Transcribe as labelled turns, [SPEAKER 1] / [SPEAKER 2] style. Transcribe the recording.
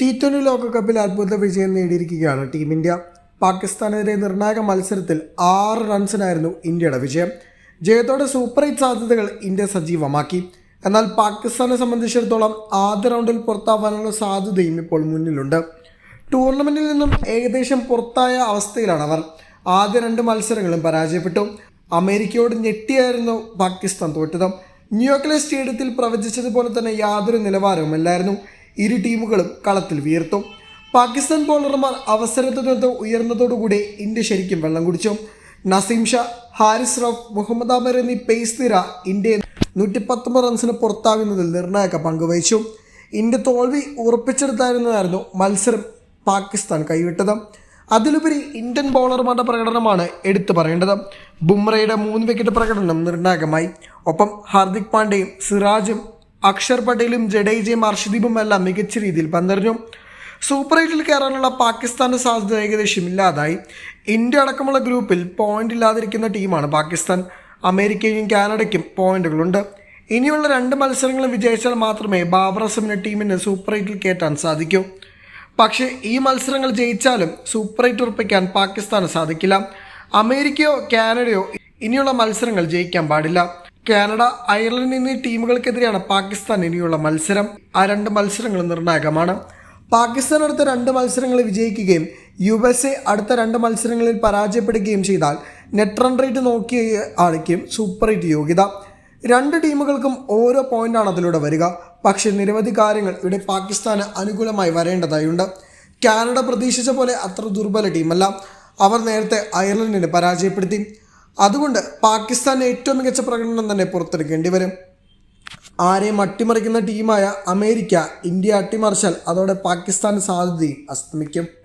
[SPEAKER 1] T twenty ലോകകപ്പിൽ അത്ഭുത വിജയം നേടിയിരിക്കുകയാണ് ടീം ഇന്ത്യ പാകിസ്ഥാനെതിരെ നിർണായക മത്സരത്തിൽ ആറ് റൺസിനായിരുന്നു ഇന്ത്യയുടെ വിജയം. ജയത്തോടെ സൂപ്പർ ഹിറ്റ് സാധ്യതകൾ ഇന്ത്യ സജീവമാക്കി. എന്നാൽ പാകിസ്ഥാനെ സംബന്ധിച്ചിടത്തോളം ആദ്യ റൗണ്ടിൽ പുറത്താവാനുള്ള സാധ്യതയും ഇപ്പോൾ മുന്നിലുണ്ട്. ടൂർണമെന്റിൽ നിന്നും ഏകദേശം പുറത്തായ അവസ്ഥയിലാണ് അവർ. ആദ്യ രണ്ട് മത്സരങ്ങളും പരാജയപ്പെട്ടു. അമേരിക്കയോട് ഞെട്ടിയായിരുന്നു പാകിസ്ഥാൻ തോറ്റത്. ന്യൂയോർക്കിലെ സ്റ്റേഡിയത്തിൽ പ്രവചിച്ചതുപോലെ തന്നെ യാതൊരു നിലവാരവുമില്ലായിരുന്നു. ഇരു ടീമുകളും കളത്തിൽ വീർത്തു. പാകിസ്ഥാൻ ബോളർമാർ അവസരത്തിനൊത്ത് ഉയർന്നതോടുകൂടി ഇന്ത്യ ശരിക്കും വെള്ളം കുടിച്ചു. നസീം ഷാ ഹാരിസ് റഫ് മുഹമ്മദ് ആമർ എന്നീ പേസ് നിര ഇന്ത്യയെ നൂറ്റി പത്തൊമ്പത് റൺസിന് പുറത്താകുന്നതിൽ നിർണായക പങ്കുവഹിച്ചു ഇന്ത്യ തോൽവി ഉറപ്പിച്ചെടുത്തായിരുന്നതായിരുന്നു മത്സരം പാകിസ്ഥാൻ കൈവിട്ടത്. അതിലുപരി ഇന്ത്യൻ ബൗളർമാരുടെ പ്രകടനമാണ് എടുത്തു പറയേണ്ടത്. ബുംറയുടെ മൂന്ന് വിക്കറ്റ് പ്രകടനം നിർണായകമായി. ഒപ്പം ഹാർദിക് പാണ്ഡ്യയും സിറാജും അക്ഷർ പട്ടേലും ജഡേജയും അർഷദീപും എല്ലാം മികച്ച രീതിയിൽ പന്തെറിഞ്ഞു. സൂപ്പർ എയ്റ്റിൽ കയറാനുള്ള പാകിസ്ഥാന്റെ സാധ്യത ഏകദേശം ഇല്ലാതായി. ഇന്ത്യ അടക്കമുള്ള ഗ്രൂപ്പിൽ പോയിന്റ് ഇല്ലാതിരിക്കുന്ന ടീമാണ് പാകിസ്ഥാൻ. അമേരിക്കയും കാനഡയ്ക്കും പോയിന്റുകളുണ്ട്. ഇനിയുള്ള രണ്ട് മത്സരങ്ങളും വിജയിച്ചാൽ മാത്രമേ ബാബർ അസമിന്റെ ടീമിന് സൂപ്പർ എയ്റ്റിൽ കയറ്റാൻ സാധിക്കൂ. പക്ഷേ ഈ മത്സരങ്ങൾ ജയിച്ചാലും സൂപ്പർ എയ്റ്റ് ഉറപ്പിക്കാൻ പാകിസ്ഥാന് സാധിക്കില്ല. അമേരിക്കയോ കാനഡയോ ഇനിയുള്ള മത്സരങ്ങൾ ജയിക്കാൻ പാടില്ല. കാനഡ അയർലൻഡ് എന്നീ ടീമുകൾക്കെതിരെയാണ് പാകിസ്ഥാൻ ഇനിയുള്ള മത്സരം. ആ രണ്ട് മത്സരങ്ങൾ നിർണായകമാണ്. പാകിസ്ഥാൻ അടുത്ത രണ്ട് മത്സരങ്ങൾ വിജയിക്കുകയും യു എസ് എ അടുത്ത രണ്ട് മത്സരങ്ങളിൽ പരാജയപ്പെടുകയും ചെയ്താൽ നെറ്റ് റൺ റേറ്റ് നോക്കിയ ആളിക്കും സൂപ്പർ എയ്റ്റ് യോഗ്യത. രണ്ട് ടീമുകൾക്കും ഓരോ പോയിന്റാണ് അതിലൂടെ വരിക. പക്ഷേ നിരവധി കാര്യങ്ങൾ ഇവിടെ പാകിസ്ഥാന് അനുകൂലമായി വരേണ്ടതായുണ്ട്. കാനഡ പ്രതീക്ഷിച്ച പോലെ അത്ര ദുർബല ടീമല്ല. അവർ നേരത്തെ അയർലൻഡിനെ പരാജയപ്പെടുത്തി. അതുകൊണ്ട് പാകിസ്ഥാൻ ഏറ്റവും മികച്ച പ്രകടനം തന്നെ പുറത്തെടുക്കേണ്ടി വരും. ആരെയും അട്ടിമറിക്കുന്ന ടീമായ അമേരിക്ക ഇന്ത്യ അട്ടിമറിച്ചാൽ അതോടെ പാകിസ്ഥാൻ സാധ്യതയും അസ്തമിക്കും.